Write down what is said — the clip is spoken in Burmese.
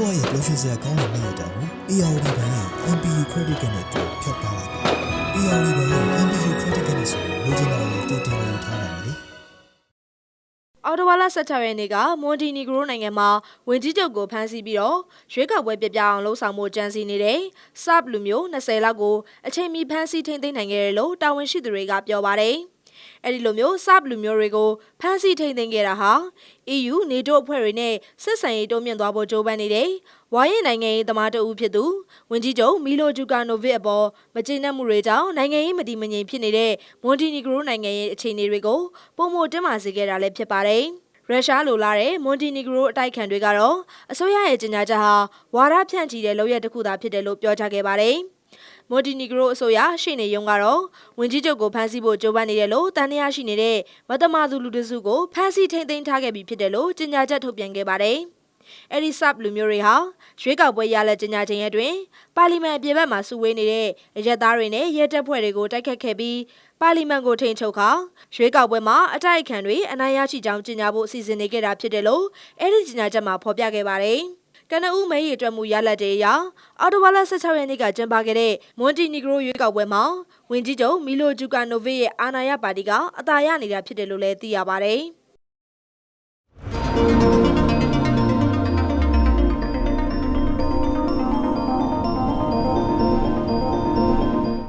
စရာကောင်းတဲ့နေ့ရက်တောင်ကို ARD ဘဏ်ရဲ့ MPU Credit Card နဲ့တူဖြတ်ထားလိုက်ပါ ARD ဘဏ်ရဲ့ MPU Credit Card နဲ့ဆိုရင်လိုချင်တာကိုတူတင်နေထားနိုင်တယ်လေအော်တိုဝါလာ16ရက်နေ့ကမွန်တီနီဂရိုနိုင်ငံမှာဝင်ကြီးချုပ်ကိုဖမ်းဆီးပြီးတော့ရွေးကောက်ပွဲပြပြအောင်လှုံ့ဆော်မှုကြံစည်နေတဲ့ဆပ်လူမျိုး20လောက်ကိုအချိန်မီဖမ်းဆီးထိန်းသိမ်းနိုင်ခဲ့တယ်လို့တာဝန်ရှိသူတွေကပြောပါတယ်။ အဲ့ဒီလိုမျိုးဆပ်လူမျိုးတွေကိုဖမ်းဆီးထိန်းသိမ်းခဲ့တာဟာ EU နေတိုးအဖွဲ့တွေနဲ့ဆက်ဆံရေးတိုးမြင့်သွားဖို့ကြိုးပမ်းနေတဲ့ဝိုင်းရင်နိုင်ငံရေးသမားတအုပ်ဖြစ်သူဝင်ကြီးချုပ်မီလိုဂျူကာနိုဗစ်အပေါ်မကျေနပ်မှုတွေကြောင့်နိုင်ငံရေးမတည်မငြိမ်ဖြစ်နေတဲ့မွန်တီနီဂရိုနိုင်ငံရဲ့အခြေအနေတွေကိုပုံမတင်မာစေခဲ့တာလည်းဖြစ်ပါတယ်။ရုရှားလိုလာတဲ့မွန်တီနီဂရိုအတိုက်ခံတွေကတော့အစိုးရရဲ့ကြေညာချက်ဟာဝါဒဖြန့်ချီတဲ့လုပ်ရက်တစ်ခုသာဖြစ်တယ်လို့ပြောကြားခဲ့ပါတယ်။ မွန်တီနီဂရိုအစိုးရရှေ့နေရုံးကတော့ဝင်ကြီးချုပ်ကိုဖမ်းဆီးဖို့ကြိုးပမ်းနေတယ်လို့တန်တရားရှိနေတဲ့မတမာသူလူတစုကိုဖမ်းဆီးထိန်သိမ်းထားခဲ့ပြီဖြစ်တယ်လို့ကြေညာချက်ထုတ်ပြန်ခဲ့ပါတယ်။အဲဒီဆပ်လူမျိုးတွေဟာရွေးကောက်ပွဲရလက်ကြေညာခြင်းရဲ့တွင်ပါလီမန်အပြင်ဘက်မှာစုဝေးနေတဲ့အရက်သားတွေနဲ့ရဲတပ်ဖွဲ့တွေကိုတိုက်ခတ်ခဲ့ပြီးပါလီမန်ကိုထိန်ချုပ်ခါရွေးကောက်ပွဲမှာအတိုက်အခံတွေအနိုင်ရရှိကြောင်းကြေညာဖို့အစီအစဉ်နေခဲ့တာဖြစ်တယ်လို့အဲဒီကြေညာချက်မှာဖော်ပြခဲ့ပါတယ်။ ကနဦးမဲရီအတွက်မူရလက်တွေအရအော်တိုဝါလာ16ရက်နေ့ကကျင်းပခဲ့တဲ့မွန်တီနီဂရိုရွေးကောက်ပွဲမှာဝင်ကြီးချုပ်မီလိုဂျူကာနိုဗစ်ရဲ့အာဏာရပါတီကအသာရနေတာဖြစ်တယ်လို့လည်းသိရပါတယ်။